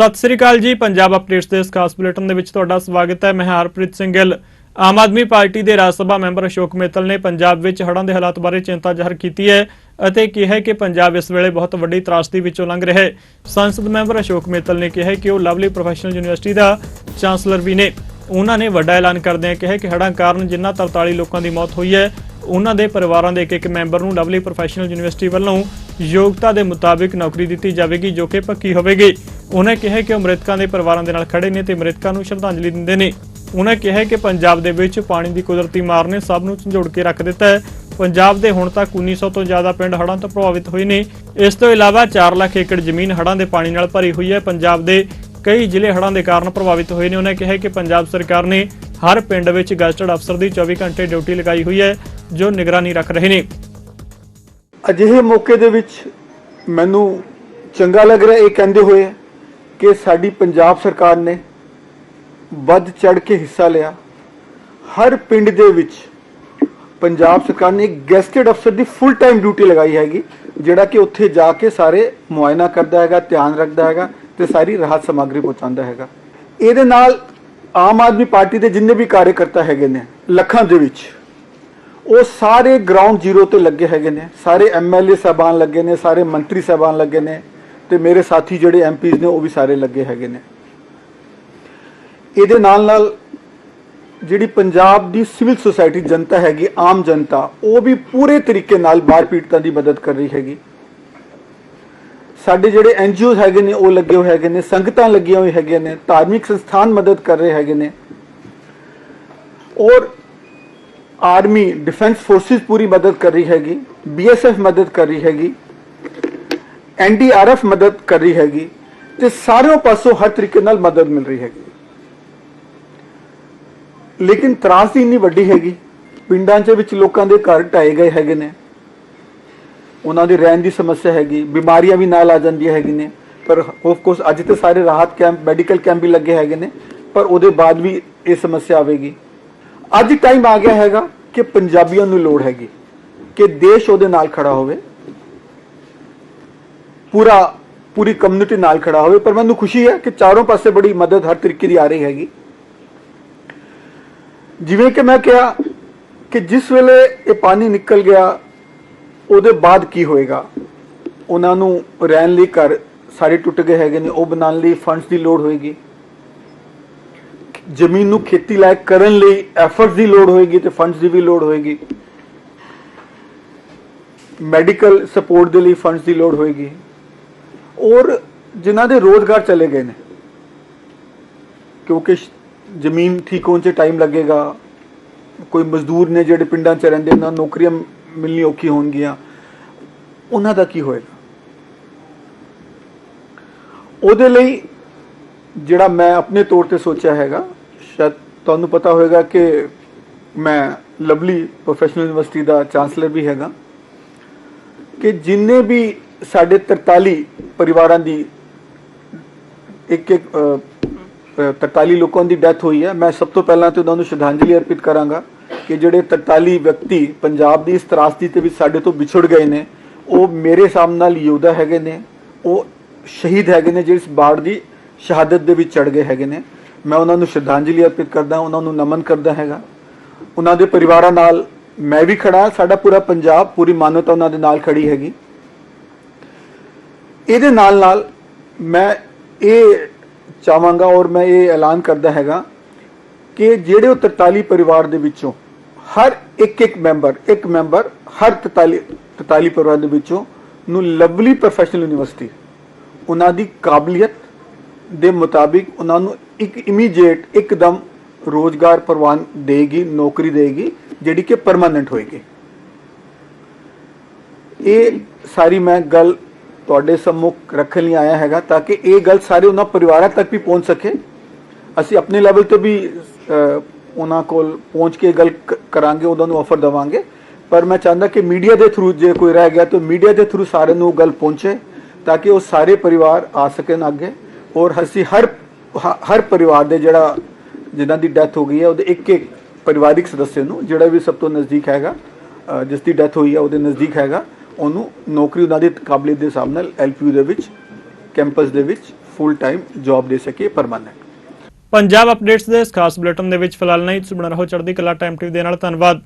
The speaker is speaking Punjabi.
ਸਤਿ ਸ੍ਰੀ ਅਕਾਲ ਜੀ, ਪੰਜਾਬ ਅਪਡੇਟਸ ਦੇ ਇਸ ਖਾਸ ਬੁਲੇਟਿਨ ਦੇ ਵਿੱਚ ਤੁਹਾਡਾ ਸਵਾਗਤ ਹੈ। ਮੈਂ ਹਰਪ੍ਰੀਤ ਸਿੰਘ ਗਿੱਲ। ਆਮ ਆਦਮੀ ਪਾਰਟੀ ਦੇ ਰਾਜ ਸਭਾ ਮੈਂਬਰ ਅਸ਼ੋਕ ਮਿੱਤਲ ਨੇ ਪੰਜਾਬ ਵਿੱਚ ਹੜ੍ਹਾਂ ਦੇ ਹਾਲਾਤ ਬਾਰੇ ਚਿੰਤਾ ਜ਼ਾਹਰ ਕੀਤੀ ਹੈ ਅਤੇ ਕਿਹਾ ਕਿ ਪੰਜਾਬ ਇਸ ਵੇਲੇ ਬਹੁਤ ਵੱਡੀ ਤਰਾਸਦੀ ਵਿੱਚੋਂ ਲੰਘ ਰਿਹਾ ਹੈ। ਸੰਸਦ ਮੈਂਬਰ ਅਸ਼ੋਕ ਮਿੱਤਲ ਨੇ ਕਿਹਾ ਕਿ ਉਹ ਲਵਲੀ ਪ੍ਰੋਫੈਸ਼ਨਲ ਯੂਨੀਵਰਸਿਟੀ ਦਾ ਚਾਂਸਲਰ ਵੀ ਨੇ। ਉਹਨਾਂ ਨੇ ਵੱਡਾ ਐਲਾਨ ਕਰਦਿਆਂ ਕਿਹਾ ਕਿ ਹੜ੍ਹਾਂ ਕਾਰਨ ਜਿਨ੍ਹਾਂ 43 ਲੋਕਾਂ ਦੀ ਮੌਤ ਹੋਈ ਹੈ, ਉਹਨਾਂ ਦੇ ਪਰਿਵਾਰਾਂ ਦੇ ਇੱਕ ਇੱਕ ਮੈਂਬਰ ਨੂੰ ਲਵਲੀ ਪ੍ਰੋਫੈਸ਼ਨਲ ਯੂਨੀਵਰਸਿਟੀ ਵੱਲੋਂ ਯੋਗਤਾ ਦੇ ਮੁਤਾਬਿਕ ਨੌਕਰੀ ਦਿੱਤੀ ਜਾਵੇਗੀ ਜੋ ਕਿ ਪੱਕੀ ਹੋਵੇਗੀ। ਉਹਨਾਂ ਕਿਹਾ ਕਿ ਉਹ ਮ੍ਰਿਤਕਾਂ ਦੇ ਪਰਿਵਾਰਾਂ ਦੇ ਨਾਲ ਖੜੇ ਨੇ ਤੇ ਮ੍ਰਿਤਕਾਂ ਨੂੰ ਸ਼ਰਧਾਂਜਲੀ ਦਿੰਦੇ ਨੇ। ਉਹਨਾਂ ਕਿਹਾ ਕਿ ਪੰਜਾਬ ਦੇ ਵਿੱਚ ਪਾਣੀ ਦੀ ਕੁਦਰਤੀ ਮਾਰ ਨੇ ਸਭ ਨੂੰ ਝੰਜੋੜ ਕੇ ਰੱਖ ਦਿੱਤਾ ਹੈ। ਪੰਜਾਬ ਦੇ ਹੁਣ ਤੱਕ 1900 ਤੋਂ ਜ਼ਿਆਦਾ ਪਿੰਡ ਹੜ੍ਹਾਂ ਤੋਂ ਪ੍ਰਭਾਵਿਤ ਹੋਏ ਨੇ। ਇਸ ਤੋਂ ਇਲਾਵਾ 4 ਲੱਖ ਏਕੜ ਜ਼ਮੀਨ ਹੜ੍ਹਾਂ ਦੇ ਪਾਣੀ ਨਾਲ ਭਰੀ ਹੋਈ ਹੈ। ਪੰਜਾਬ ਦੇ ਕਈ ਜ਼ਿਲ੍ਹੇ ਹੜ੍ਹਾਂ ਦੇ ਕਾਰਨ ਪ੍ਰਭਾਵਿਤ ਹੋਏ ਨੇ। ਉਹਨਾਂ ਕਿਹਾ ਕਿ ਪੰਜਾਬ ਸਰਕਾਰ ਨੇ ਹਰ ਪਿੰਡ ਵਿੱਚ ਗਜ਼ਟਡ ਅਫਸਰ ਦੀ 24 ਘੰਟੇ ਡਿਊਟੀ ਲਗਾਈ ਹੋਈ ਹੈ, ਜੋ ਨਿਗਰਾਨੀ ਰੱਖ ਰਹੇ ਨੇ। ਅਜਿਹੇ ਮੌਕੇ ਦੇ ਵਿੱਚ ਮੈਨੂੰ ਚੰਗਾ ਲੱਗ ਰਿਹਾ, ਇਹ ਕਹਿੰਦੇ ਹੋਏ ਕਿ ਸਾਡੀ ਪੰਜਾਬ ਸਰਕਾਰ ਨੇ ਵੱਧ ਚੜ ਕੇ ਹਿੱਸਾ ਲਿਆ। ਹਰ ਪਿੰਡ ਦੇ ਵਿੱਚ ਪੰਜਾਬ ਸਰਕਾਰ ਨੇ ਇੱਕ ਗੈਸਟਡ ਅਫਸਰ ਦੀ ਫੁੱਲ ਟਾਈਮ ਡਿਊਟੀ ਲਗਾਈ ਹੈਗੀ, ਜਿਹੜਾ ਕਿ ਉੱਥੇ ਜਾ ਕੇ ਸਾਰੇ ਮੁਆਇਨਾ ਕਰਦਾ ਹੈਗਾ, ਧਿਆਨ ਰੱਖਦਾ ਹੈਗਾ ਤੇ ਸਾਰੀ ਰਾਹਤ ਸਮੱਗਰੀ ਪਹੁੰਚਾਉਂਦਾ ਹੈਗਾ। ਇਹਦੇ ਨਾਲ ਆਮ ਆਦਮੀ ਪਾਰਟੀ ਦੇ ਜਿੰਨੇ ਵੀ ਕਾਰਜਕਰਤਾ ਹੈਗੇ ਨੇ ਲੱਖਾਂ ਦੇ ਵਿੱਚ, ਉਹ ਸਾਰੇ ਗਰਾਊਂਡ ਜ਼ੀਰੋ ਤੇ ਲੱਗੇ ਹੈਗੇ ਨੇ। ਸਾਰੇ ਐਮਐਲਏ ਸਾਹਿਬਾਨ ਲੱਗੇ ਨੇ, ਸਾਰੇ ਮੰਤਰੀ ਸਾਹਿਬਾਨ ਲੱਗੇ ਨੇ। ਤੇ ਮੇਰੇ ਸਾਥੀ ਜਿਹੜੇ ਐਮਪੀਜ਼ ਨੇ, ਉਹ ਵੀ ਸਾਰੇ ਲੱਗੇ ਹੈਗੇ ਨੇ। ਇਹਦੇ ਨਾਲ ਨਾਲ ਜਿਹੜੀ ਪੰਜਾਬ ਦੀ ਸਿਵਲ ਸੁਸਾਇਟੀ ਜਨਤਾ ਹੈਗੀ, ਆਮ ਜਨਤਾ, ਉਹ ਵੀ ਪੂਰੇ ਤਰੀਕੇ ਨਾਲ ਬਾਹਰ ਪੀੜਤਾਂ ਦੀ ਮਦਦ ਕਰ ਰਹੀ ਹੈਗੀ। ਸਾਡੇ ਜਿਹੜੇ ਐਨਜੀਓਜ਼ ਹੈਗੇ ਨੇ, ਉਹ ਲੱਗੇ ਹੋਏ ਹੈਗੇ ਨੇ, ਸੰਗਤਾਂ ਲੱਗੀਆਂ ਹੋਈ ਹੈਗੀਆਂ ਨੇ, ਧਾਰਮਿਕ ਸੰਸਥਾਨ ਮਦਦ ਕਰ ਰਹੇ ਹੈਗੇ ਨੇ। ਔਰ ਆਰਮੀ, ਡਿਫੈਂਸ ਫੋਰਸਿਸ ਪੂਰੀ ਮਦਦ ਕਰ ਰਹੀ ਹੈਗੀ ਬੀਐਸਐਫ ਮਦਦ ਕਰ ਰਹੀ ਹੈਗੀ। ਐਨਡੀਆਰਐਫ ਮਦਦ ਕਰ ਰਹੀ ਹੈਗੀ ਤੇ ਸਾਰਿਆਂ ਪਾਸੋਂ ਹਰ ਤਰੀਕੇ ਨਾਲ ਮਦਦ ਮਿਲ ਰਹੀ ਹੈਗੀ। ਲੇਕਿਨ ਤਰਾਸਦੀ ਇੰਨੀ ਵੱਡੀ ਹੈਗੀ, ਪਿੰਡਾਂ 'ਚ ਵਿੱਚ ਲੋਕਾਂ ਦੇ ਘਰ ਢਾਏ ਗਏ ਹੈਗੇ ਨੇ। ਉਹਨਾਂ ਦੇ ਰਹਿਣ ਦੀ ਸਮੱਸਿਆ ਹੈਗੀ, ਬਿਮਾਰੀਆਂ ਵੀ ਨਾਲ ਆ ਜਾਂਦੀਆਂ ਹੈਗੀ ਨੇ। ਪਰ ਆਫ ਕੋਰਸ ਅੱਜ ਤੇ ਸਾਰੇ ਰਾਹਤ ਕੈਂਪ, ਮੈਡੀਕਲ ਕੈਂਪ ਵੀ ਲੱਗੇ ਹੈਗੇ ਨੇ, ਪਰ ਉਹਦੇ ਬਾਅਦ ਵੀ ਇਹ ਸਮੱਸਿਆ ਆਵੇਗੀ। ਅੱਜ ਟਾਈਮ ਆ ਗਿਆ ਹੈਗਾ ਕਿ ਪੰਜਾਬੀਆਂ ਨੂੰ ਲੋੜ ਹੈਗੀ, ਕਿ ਦੇਸ਼ ਉਹਦੇ ਨਾਲ ਖੜਾ ਹੋਵੇ। ਪੂਰਾ, ਪੂਰੀ ਕਮਿਊਨਿਟੀ ਨਾਲ ਖੜਾ ਹੋਵੇ, ਪਰ ਮੈਨੂੰ ਖੁਸ਼ੀ ਹੈ ਕਿ ਚਾਰੋਂ ਪਾਸੇ ਬੜੀ ਮਦਦ ਹਰ ਤਰੀਕੇ ਦੀ ਆ ਰਹੀ ਹੈਗੀ। ਜਿਵੇਂ ਕਿ ਮੈਂ ਕਿਹਾ ਕਿ ਜਿਸ ਵੇਲੇ ਇਹ ਪਾਣੀ ਨਿਕਲ ਗਿਆ, ਉਹਦੇ ਬਾਅਦ ਕੀ ਹੋਏਗਾ? ਉਹਨਾਂ ਨੂੰ ਰਹਿਣ ਲਈ ਘਰ ਸਾਰੇ ਟੁੱਟ ਗਏ ਹੈਗੇ ਨੇ, ਉਹ ਬਣਾਉਣ ਲਈ ਫੰਡਸ ਦੀ ਲੋੜ ਹੋਏਗੀ। ਜ਼ਮੀਨ ਨੂੰ ਖੇਤੀ ਲਾਇਕ ਕਰਨ ਲਈ ਐਫਰਟਸ ਦੀ ਲੋੜ ਹੋਏਗੀ ਤੇ ਫੰਡਸ ਦੀ ਵੀ ਲੋੜ ਹੋਏਗੀ। ਮੈਡੀਕਲ ਸਪੋਰਟ ਦੇ ਲਈ ਫੰਡਸ ਦੀ ਲੋੜ ਹੋਏਗੀ। ਔਰ ਜਿਨ੍ਹਾਂ ਦੇ ਰੋਜ਼ਗਾਰ ਚਲੇ ਗਏ ਨੇ, ਕਿਉਂਕਿ ਜ਼ਮੀਨ ਠੀਕ ਹੋਣ 'ਚ ਟਾਈਮ ਲੱਗੇਗਾ, ਕੋਈ ਮਜ਼ਦੂਰ ਨੇ ਜਿਹੜੇ ਪਿੰਡਾਂ 'ਚ ਰਹਿੰਦੇ ਉਹਨਾਂ ਨੌਕਰੀਆਂ ਮਿਲਣੀ ਔਖੀ ਹੋਣਗੀਆਂ, ਉਹਨਾਂ ਦਾ ਕੀ ਹੋਏਗਾ? ਉਹਦੇ ਲਈ ਜਿਹੜਾ ਮੈਂ ਆਪਣੇ ਤੌਰ ਤੇ ਸੋਚਿਆ ਹੈਗਾ, ਸ਼ਾਇਦ ਤੁਹਾਨੂੰ ਪਤਾ ਹੋਵੇਗਾ ਕਿ ਮੈਂ ਲਵਲੀ ਪ੍ਰੋਫੈਸ਼ਨਲ ਯੂਨੀਵਰਸਿਟੀ ਦਾ ਚਾਂਸਲਰ ਵੀ ਹੈਗਾ, ਕਿ ਜਿੰਨੇ ਵੀ ਸਾਡੇ 43 ਪਰਿਵਾਰਾਂ ਦੀ ਇੱਕ ਇੱਕ ਅ, 43 ਲੋਕਾਂ ਦੀ ਡੈਥ ਹੋਈ ਹੈ। ਮੈਂ ਸਭ ਤੋਂ ਪਹਿਲਾਂ ਤੇ ਉਹਨਾਂ ਨੂੰ ਸ਼ਰਧਾਂਜਲੀ ਅਰਪਿਤ ਕਰਾਂਗਾ ਕਿ ਜਿਹੜੇ 43 ਵਿਅਕਤੀ ਪੰਜਾਬ ਦੀ ਇਸ ਤਰਾਸਦੀ ਤੇ ਵੀ ਸਾਡੇ ਤੋਂ ਵਿਛੜ ਗਏ ਨੇ ਉਹ ਮੇਰੇ ਸਾਹਮਣੇ ਨਾਲ ਯੋਧਾ ਹੈਗੇ ਨੇ ਉਹ ਸ਼ਹੀਦ ਹੈਗੇ ਨੇ ਜਿਸ ਬਾੜ ਦੀ ਸ਼ਹਾਦਤ ਦੇ ਵਿੱਚ ਚੜ ਗਏ ਹੈਗੇ ਨੇ। ਮੈਂ ਉਹਨਾਂ ਨੂੰ ਸ਼ਰਧਾਂਜਲੀ ਅਰਪਿਤ ਕਰਦਾ ਉਹਨਾਂ ਨੂੰ ਨਮਨ ਕਰਦਾ ਹੈਗਾ। ਉਹਨਾਂ ਦੇ ਪਰਿਵਾਰਾਂ ਨਾਲ ਮੈਂ ਵੀ ਖੜਾ ਸਾਡਾ ਪੂਰਾ ਪੰਜਾਬ ਪੂਰੀ ਮਾਨਵਤਾ ਉਹਨਾਂ ਦੇ ਨਾਲ ਖੜੀ ਹੈਗੀ। ਇਹਦੇ ਨਾਲ ਨਾਲ ਮੈਂ ਇਹ ਚਾਹਾਂਗਾ ਔਰ ਮੈਂ ਇਹ ਐਲਾਨ ਕਰਦਾ ਹੈਗਾ ਕਿ ਜਿਹੜੇ ਉਹ 43 ਪਰਿਵਾਰ ਦੇ ਵਿੱਚੋਂ ਹਰ ਇੱਕ ਇੱਕ ਮੈਂਬਰ ਇੱਕ ਮੈਂਬਰ ਹਰ 43 43 ਪਰਿਵਾਰ ਦੇ ਵਿੱਚੋਂ ਨੂੰ ਲਵਲੀ ਪ੍ਰੋਫੈਸ਼ਨਲ ਯੂਨੀਵਰਸਿਟੀ ਉਹਨਾਂ ਦੀ ਕਾਬਲੀਅਤ ਦੇ ਮੁਤਾਬਿਕ ਉਹਨਾਂ ਨੂੰ ਇੱਕ ਇਮੀਡੀਏਟ ਇੱਕਦਮ ਰੋਜ਼ਗਾਰ ਪ੍ਰਵਾਨ ਦੇਗੀ, ਨੌਕਰੀ ਦੇਗੀ, ਜਿਹੜੀ ਕਿ ਪਰਮਾਨੈਂਟ ਹੋਏਗੀ। ਇਹ ਸਾਰੀ ਮੈਂ ਗੱਲ ਤੁਹਾਡੇ ਸਾਹਮਣੇ ਰੱਖਣ ਲਈ ਆਇਆ ਹੈਗਾ ਤਾਂ ਕਿ ਇਹ ਗੱਲ ਸਾਰੇ ਉਹਨਾਂ ਪਰਿਵਾਰਾਂ ਤੱਕ ਵੀ ਪਹੁੰਚ ਸਕੇ। ਅਸੀਂ ਆਪਣੇ ਲੈਵਲ ਤੇ ਵੀ ਉਹਨਾਂ ਕੋਲ ਪਹੁੰਚ ਕੇ ਗੱਲ ਕ- ਕਰਾਂਗੇ, ਉਹਨਾਂ ਨੂੰ ਆਫਰ ਦਵਾਂਗੇ। ਪਰ ਮੈਂ ਚਾਹੁੰਦਾ ਕਿ ਮੀਡੀਆ ਦੇ ਥਰੂ ਜੇ ਕੋਈ ਰਹਿ ਗਿਆ ਤਾਂ ਮੀਡੀਆ ਦੇ ਥਰੂ ਸਾਰਿਆਂ ਨੂੰ ਉਹ ਗੱਲ ਪਹੁੰਚੇ ਤਾਂ ਕਿ ਉਹ ਸਾਰੇ ਪਰਿਵਾਰ ਆ ਸਕਣ ਅੱਗੇ। ਔਰ ਅਸੀਂ ਹਰ, ਹ- ਹਰ ਪਰਿਵਾਰ ਦੇ ਜਿਹੜਾ ਜਿਨ੍ਹਾਂ ਦੀ ਡੈਥ ਹੋ ਗਈ ਹੈ, ਉਹਦੇ ਇੱਕ ਇੱਕ ਪਰਿਵਾਰਿਕ ਸਦੱਸਿਆ ਨੂੰ, ਜਿਹੜਾ ਵੀ ਸਭ ਤੋਂ ਨਜ਼ਦੀਕ ਹੈਗਾ ਜਿਸ ਦੀ ਡੈਥ ਹੋਈ ਹੈ, ਉਹਦੇ ਨਜ਼ਦੀਕ ਹੈਗਾ। ਉਹਨੂੰ ਨੌਕਰੀ ਉਹਨਾਂ ਦੀ ਕਾਬਲੀਅਤ ਦੇ ਹਿਸਾਬ ਨਾਲ ਐਲਪੀਯੂ ਦੇ ਵਿੱਚ, ਕੈਂਪਸ ਦੇ ਵਿੱਚ ਫੁੱਲ ਟਾਈਮ ਜੌਬ ਦੇ ਸਕੀਏ ਪਰਮਾਨੈਂਟ ਪੰਜਾਬ ਅਪਡੇਟਸ ਦੇ ਇਸ ਖਾਸ ਬੁਲੇਟਿਨ ਦੇ ਵਿੱਚ ਫਿਲਹਾਲ ਨਹੀਂ ਤੁਸੀਂ ਬਣਾ ਰਹੋ ਚੜ੍ਹਦੀ ਕਲਾ ਟਾਈਮ ਟੀਵੀ ਦੇ ਨਾਲ। ਧੰਨਵਾਦ।